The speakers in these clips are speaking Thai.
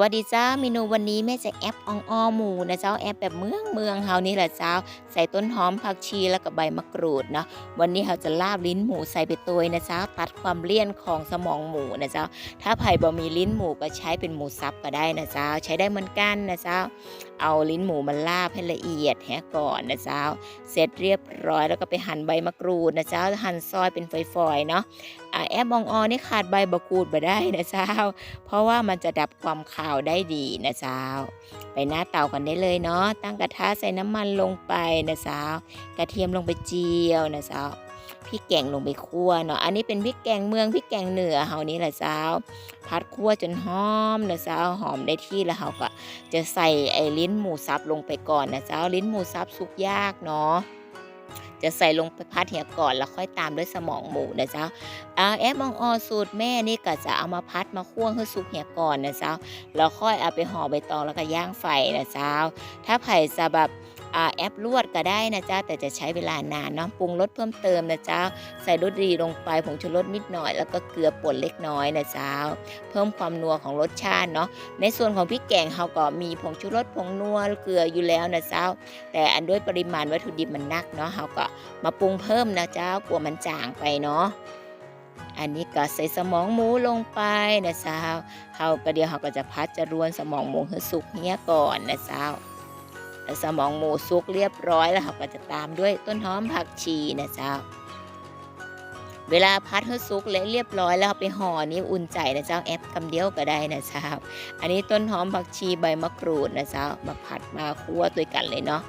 วัสดีเจ้าเมนูวันนี้แม่จะแอปอองอ้อหมูนะเจ้าแอปแบบเมืองเมืองเฮานี่แหละเจ้า ใส่ต้นหอมผักชีแล้วก็ใบมะกรูดเนาะวันนี้เราจะลาบลิ้นหมูใส่ไปตัวนะเจ้าตัดความเลี่ยนของสมองหมูนะเจ้า ถ้าไผ่บ่มีลิ้นหมูก็ใช้เป็นหมูสับก็ได้นะเจ้า ใช้ได้เหมือนกันนะเจ้า เอาลิ้นหมูมาลาบให้ละเอียดแฮะก่อนนะเจ้า เสร็จเรียบร้อยแล้วก็ไปหั่นใบมะกรูดนะเจ้าหั่นซอยเป็นฝอยๆเนาะแอปอองออนี่ขาดใบมะกรูดบ่ได้นะเจ้า เพราะว่ามันจะดับความคาวได้ดีนะเจ้า ไปหน้าเตากันได้เลยเนาะตั้งกระทะใส่น้ำมันลงไปนะเจ้ากระเทียมลงไปเจียวนะเจ้าพริกแกงลงไปคั่วเนาะอันนี้เป็นพริกแกงเมืองพริกแกงเหนือเฮานี่แหละเจ้าพัดคั่วจนหอมนะเจ้าหอมได้ที่แล้วเฮาก็จะใส่ไอ้ลิ้นหมูสับลงไปก่อนนะเจ้าลิ้นหมูสับสุกยากเนาะ จะใส่ลงไปพัดเหี่ยก่อนแล้วค่อยตามด้วยสมองหมูนะเจ้าอาแอปมองออสูตรแม่นี่ก็จะเอามาพัดมาคั่วให้สุกเหี่ยก่อนนะเจ้าแล้วค่อยเอาไปห่อใบตองแล้วก็ย่างไฟนะเจ้า ถ้าไผ่จะแบบ แอปลวดก็ได้นะจ้าแต่จะใช้เวลานานเนาะปรุงรสเพิ่มเติมนะจ้าใส่รสดีลงไปผงชูรสนิดหน่อย แล้วก็เกลือป่นเล็กน้อยนะจ้าเพิ่มความนัวของรสชาติเนาะในส่วนของพริกแกงเขาก็มีผงชูรสผงนัวเกลืออยู่แล้วนะจ้าแต่อันด้วยปริมาณวัตถุดิบมันนักเนาะเขาก็มาปรุงเพิ่มนะจ้ากลัวมันจางไปเนาะอันนี้ก็ใส่สมองหมูลงไปนะเจ้าเขาก็เดี๋ยวเขาก็จะพัดจะรวนสมองหมูให้สุกเนี้ยก่อนนะเจ้าว สมองหมูสุกเรียบร้อยแล้วเขาก็จะตามด้วยต้นหอมผักชีนะเจ้า เวลาพัดให้สุกเละเรียบร้อยแล้วเาไปห่อนี้อุ่นใจนะเจ้าแอปคำเดียวก็ได้นะเจ้า อันนี้ต้นหอมผักชีใบมะกรูดนะเจ้ามาผัดมาคั่วด้วยกันเลยเนาะ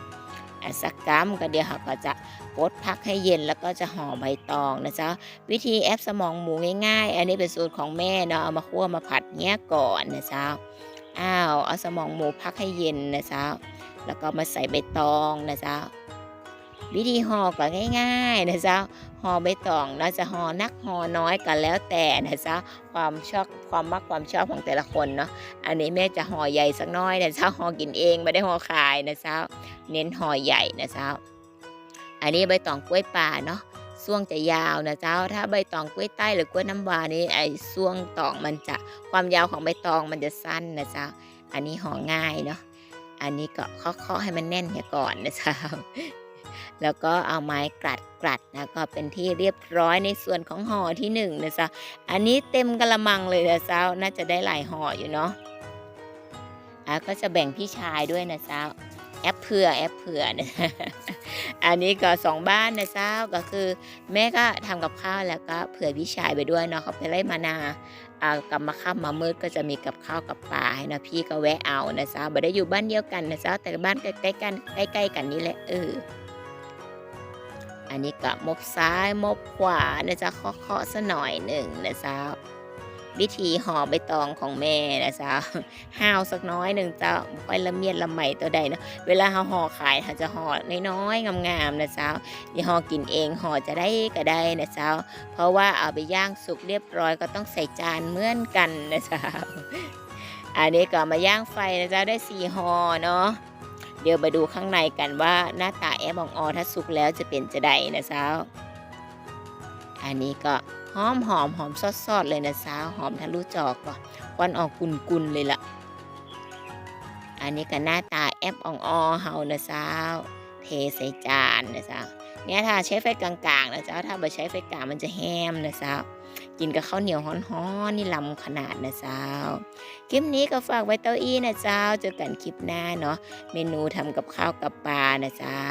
อะสักกัมก็เดี๋ยวเขาก็จะกดพักให้เย็นแล้วก็จะห่อใบตองนะจ้าวิธีแอปสมองหมูง่ายๆ อันนี้เป็นสูตรของแม่เนาะเอามาคั่วมาผัดเนี้ยก่อนนะจ้าอ้าวเอาสมองหมูพักให้เย็นนะจ้า แล้วก็มาใส่ใบตองนะเจ้า วิธีห่อก็ง่ายๆนะเจ้าห่อใบตองนะจะห่อนักห่อน้อยกันแล้วแต่นะเจ้าความชอบความมักความชอบของแต่ละคนเนาะอันนี้แม่จะห่อใหญ่สักน้อยนะเจ้าห่อกินเองไม่ได้ห่อขายนะเจ้า เน้นห่อใหญ่นะเจ้า อันนี้ใบตองกล้วยป่าเนาะช่วงจะยาวนะเจ้า ถ้าใบตองกล้วยใต้หรือกล้วยน้ำวานี่ไอ้ช่วงตองมันจะความยาวของใบตองมันจะสั้นนะเจ้า อันนี้ห่อง่ายเนาะ อันนี้ก็เคาะๆให้มันแน่นเนียก่อนนะเจ้าแล้วก็เอาไม้กลัดกลัดนะก็เป็นที่เรียบร้อยในส่วนของห่อที่หนึ่งนะจ้าอันนี้เต็มกระมังเลยนะจ้าน่าจะได้หลายห่ออยู่เนาะอะก็จะแบ่งพี่ชายด้วยนะจ้า แอปเผื่อแอปเผื่อนะอันนี้ก็สองบ้านนะเจ้าก็คือ แม่ก็ทำกับข้าวแล้วก็เผื่อพี่ชายไปด้วยเนาะเขาไปไล่มานาอ่ากลับมาค่ำมามืดก็จะมีกับข้าวกับปลาให้นะพี่ก็แวะเอานะเจ้าไม่ได้อยู่บ้านเดียวกันนะเจ้าแต่บ้านใกล้ๆกันใกล้ๆกันนี่แหละเอออันนี้ก็มบซ้ายมบขวานะจ๊ะเคาะๆซะหน่อยหนึ่งนะเจ้า วิธีห่อใบตองของแม่นะเจ้าห้าวสักน้อยหนึ่งเจ้าค่อยละเมียดละไมตัวใดเนาะเวลาเราห่อขายเราจะห่อน้อยๆงามๆนะเจ้าอย่าห่อกินเองห่อจะได้ก็ได้นะเจ้าเพราะว่าเอาไปย่างสุกเรียบร้อยก็ต้องใส่จานเหมือนกันนะเจ้าอันนี้ก็มาย่างไฟนะเจ้าได้สี่ห่อเนาะเดี๋ยวไปดูข้างในกันว่าหน้าตาแอปองออถ้าสุกแล้วจะเป็นจะไดนะเจ้าอันนี้ก็ หอมหอมหอมซอดๆเลยนะสาวหอมทะลุจอกว่ะควันออกกุนๆเลยล่ะ อันนี้ก็หน้าตาแอปอ่องออเฮานะสาวเทใส่จานนะสาวเนี่ยถ้าใช้ไฟกลางๆนะเจ้าถ้าไม่ใช้ไฟกลางมันจะแห้มนะสาวกินกับข้าวเหนียวฮ้อนๆนี่ลำขนาดนะเจ้า คลิปนี้ก็ฝากไว้เต้าอี้นะเจ้า เจอกันคลิปหน้าเนาะ เมนูทำกับข้าวกับปลานะเจ้า